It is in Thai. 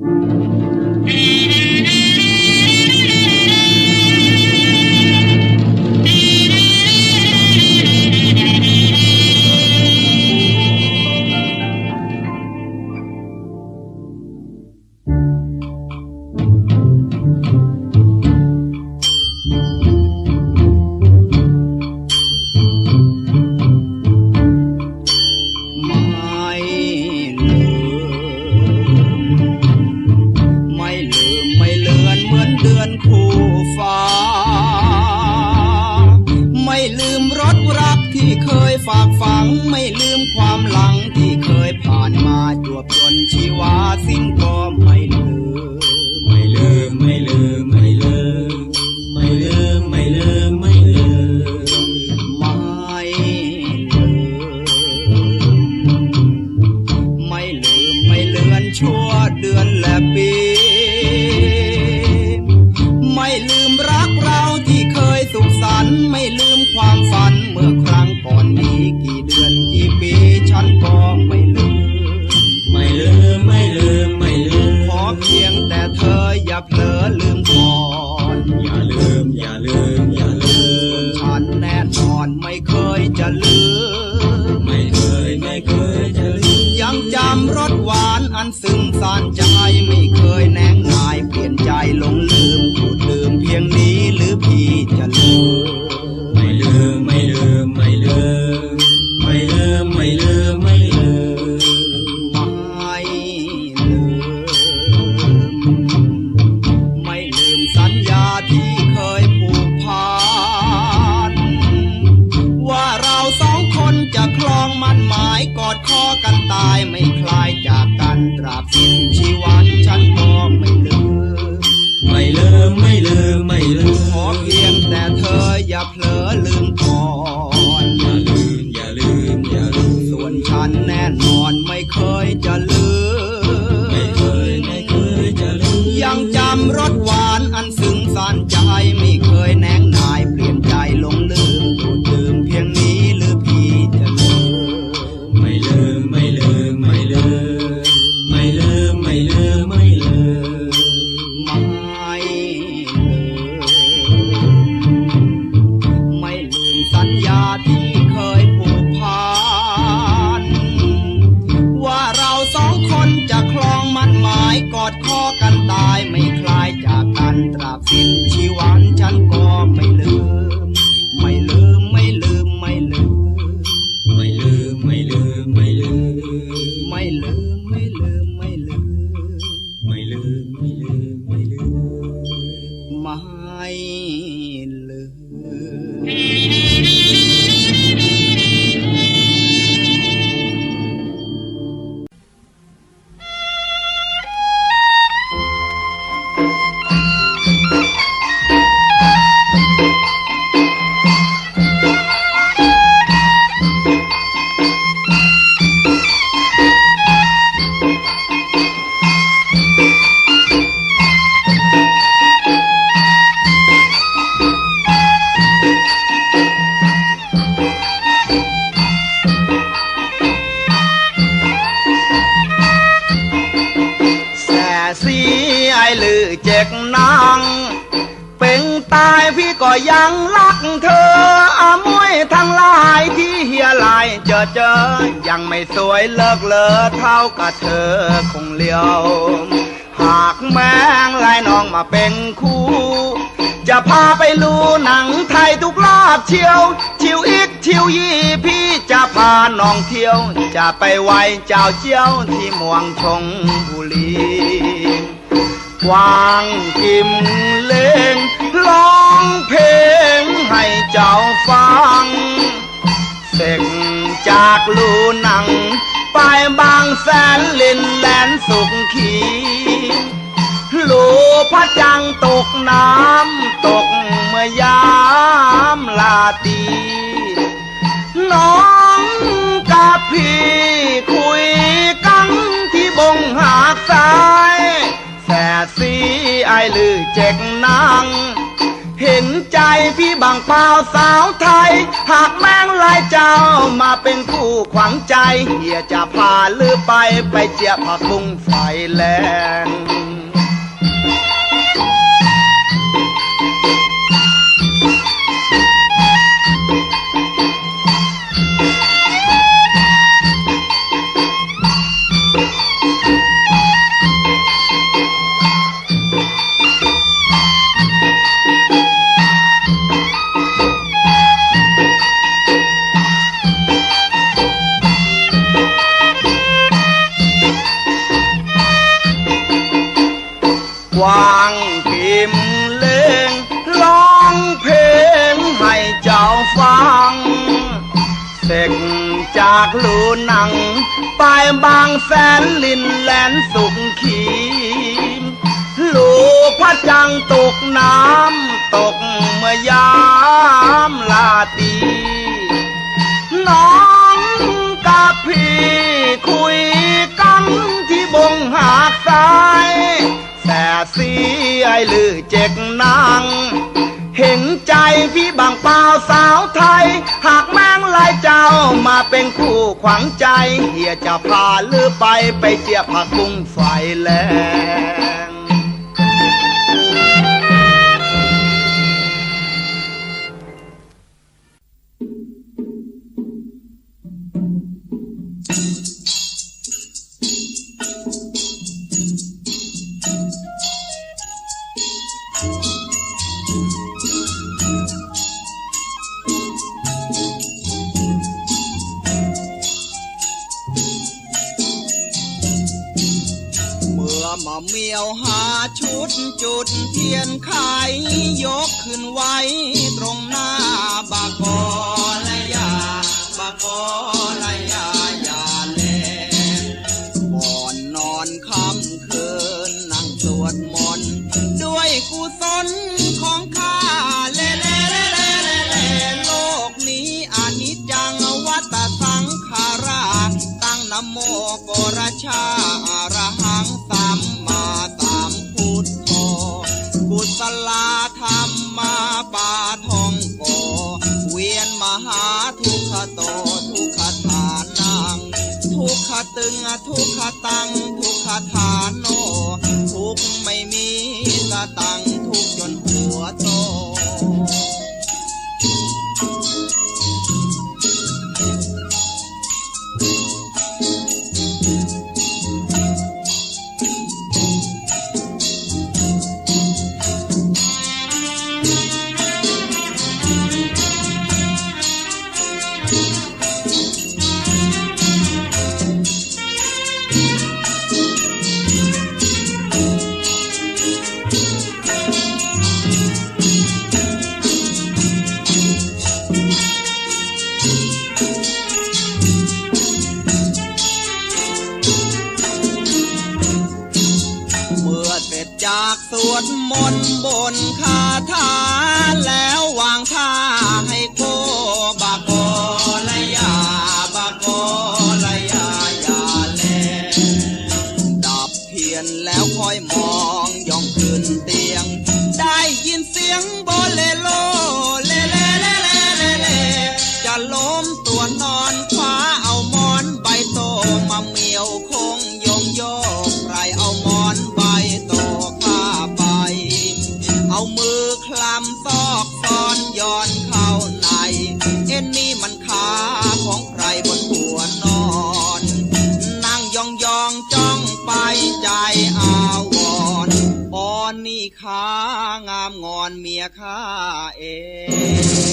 ไม่ เคยจะลืมยังจำรสหวานอันซึ้งสานใจไม่เคยแนงนายเปลี่ยนใจหลงลื สีไอลือเจกนางเป็นตายพี่ก็ยังรักเธออมวยทั้งหลายที่เฮียลายเจอเจอ ยังไม่สวยเลิกเลอเท่ากับเธอคงเลี้ยว หากแมงลายน้องมาเป็นคู่ จะพาไปลูหนังไทยทุกรอบเชียว ชิวอีก ชิวยี่พี่จะพาน้องเที่ยว จะไปไหวเจ้าเจียวที่เมวงชงบุรีวางกิมเลงร้องเพลงให้เจ้าฟัง เสกจากลูหนัง ไปบางแสนลินแลนสุขขีลูพระจังตกน้ำตกเมื่อยามลาตี น้องกับพี่คุยกันที่บงหากสายแสสีไอลือเจ็กนางเห็นใจพี่บางเปล่าสาวไทย หากแมงลายเจ้ามาเป็นคู่ขวัญใจ เฮียจะพาลือไปไปเจียผักบุ้งไฟแลนากลูหนัง ไปบางแสนลินแลนสุขขีมลูพระจังตกน้ำตกเมื่อยามลาตีน้องกับพี่คุยกันที่บงหากสาย แต่สีไอลือเจ็กนาง เห็นใจพี่บางเปล่าสาวไทย หากแม่งลายเจ้ามาเป็นคู่ขวัญใจ เฮียจะพาลือไปไปเจียผักบุ้งไฟแล้ว ยวหาชุดจุดเทียนไขยกขึ้นไว้ตรงหน้าบากอละยาบากอละยายาแลก่อนนอนค่ำคืนนั่งสวดมนต์ด้วยกุศลของข้าเลเลเลเลเลเลโลกนี้อนิจจังวัตสังขาราตั้งนโมกรชา ทุกขตังทุกขฐา อนเมียข้าเอง